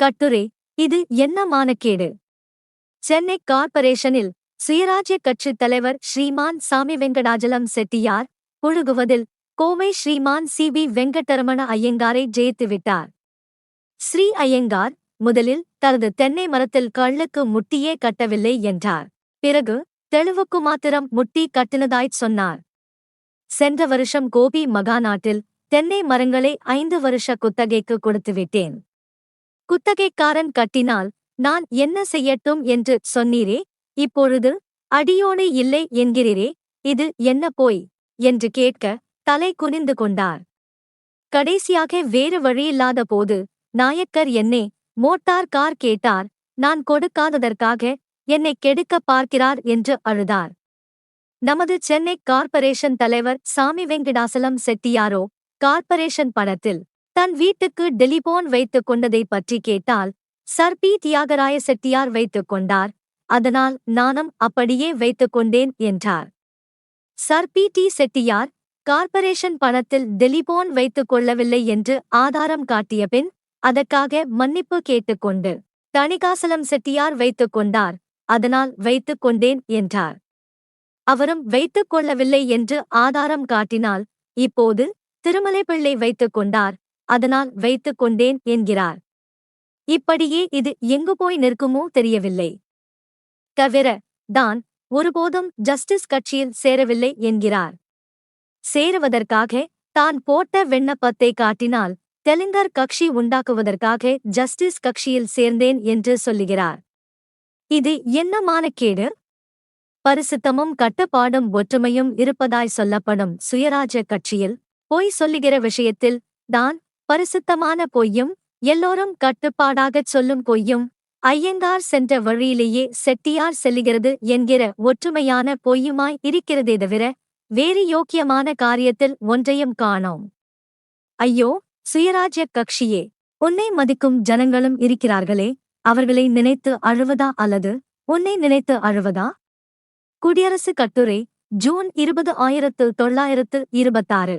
கட்டுரை இது என்ன மானக்கேடு சென்னை கார்ப்பரேஷனில் சுயராஜ்ய கட்சித் தலைவர் ஸ்ரீமான் சாமி வெங்கடாஜலம் செட்டியார் புழுகுவதில் கோவை ஸ்ரீமான் சி வி வெங்கடரமண ஐயங்காரை ஜெயித்துவிட்டார் ஸ்ரீ ஐயங்கார் முதலில் தனது தென்னை மரத்தில் கள்ளுக்கு முட்டியே கட்டவில்லை என்றார். பிறகு தெளிவுக்கு மாத்திரம் முட்டி கட்டினதாய்ச் சொன்னார். சென்ற வருஷம் கோபி மகாநாட்டில் தென்னை மரங்களை ஐந்து வருஷ குத்தகைக்கு கொடுத்துவிட்டேன் குத்தகைக்காரன் கட்டினால் நான் என்ன செய்யட்டும் என்று சொன்னீரே? இப்பொழுது அடியோனை இல்லை என்கிறீரே? இது என்ன போய்? என்று கேட்க தலை குனிந்து கொண்டார். கடைசியாக வேறு வழியில்லாத போது நாயக்கர் என்னே மோட்டார் கார் கேட்டார் நான் கொடுக்காததற்காக என்னை கெடுக்க பார்க்கிறார் என்று அழுதார். நமது சென்னை கார்ப்பரேஷன் தலைவர் சாமி வெங்கடாசலம் செட்டியாரோ கார்ப்பரேஷன் படத்தில் தன் வீட்டுக்கு டெலிபோன் வைத்துக் கொண்டதை பற்றி கேட்டால் சர் பி. தியாகராய செட்டியார் வைத்துக் கொண்டார். அதனால் நானும் அப்படியே வைத்துக் கொண்டேன் என்றார். Sir P. T. Chettiar corporation பணத்தில் டெலிபோன் வைத்துக் கொள்ளவில்லை என்று ஆதாரம் காட்டிய பின் அதற்காக மன்னிப்பு கேட்டுக்கொண்டு தணிகாசலம் செட்டியார் வைத்துக் கொண்டார். அதனால் வைத்துக் கொண்டேன் என்றார். அவரும் வைத்துக் கொள்ளவில்லை என்று ஆதாரம் காட்டினால் இப்போது திருமலைப்பிள்ளை வைத்துக் கொண்டார். அதனால் வைத்துக் கொண்டேன் என்கிறார். இப்படியே இது எங்கு போய் நிற்குமோ தெரியவில்லை. தவிர தான் ஒருபோதும் ஜஸ்டிஸ் கட்சியில் சேரவில்லை என்கிறார். சேருவதற்காக தான் போட்ட விண்ணப்பத்தை காட்டினால் தெலுங்கர் கட்சி உண்டாக்குவதற்காக ஜஸ்டிஸ் கட்சியில் சேர்ந்தேன் என்று சொல்லுகிறார். இது என்ன மானக்கேடு பரிசுத்தமும் கட்டுப்பாடும் ஒற்றுமையும் இருப்பதாய் சொல்லப்படும் சுயராஜ்ய கட்சியில் பொய் சொல்லுகிற விஷயத்தில் தான் பரிசுத்தமான பொய்யும் எல்லோரும் கட்டுப்பாடாகச் சொல்லும் பொய்யும். ஐயங்கார் சென்ற வழியிலேயே செட்டியார் செல்லுகிறது என்கிற ஒற்றுமையான பொய்யுமாய் இருக்கிறதே தவிர வேறு யோக்கியமான காரியத்தில் ஒன்றையும் காணோம். ஐயோ சுயராஜ்ய கட்சியே உன்னை மதிக்கும் ஜனங்களும் இருக்கிறார்களே அவர்களை நினைத்து அழுவதா அல்லது உன்னை நினைத்து அழுவதா? குடியரசு கட்டுரை ஜூன் இருபது ஆயிரத்து தொள்ளாயிரத்து இருபத்தாறு.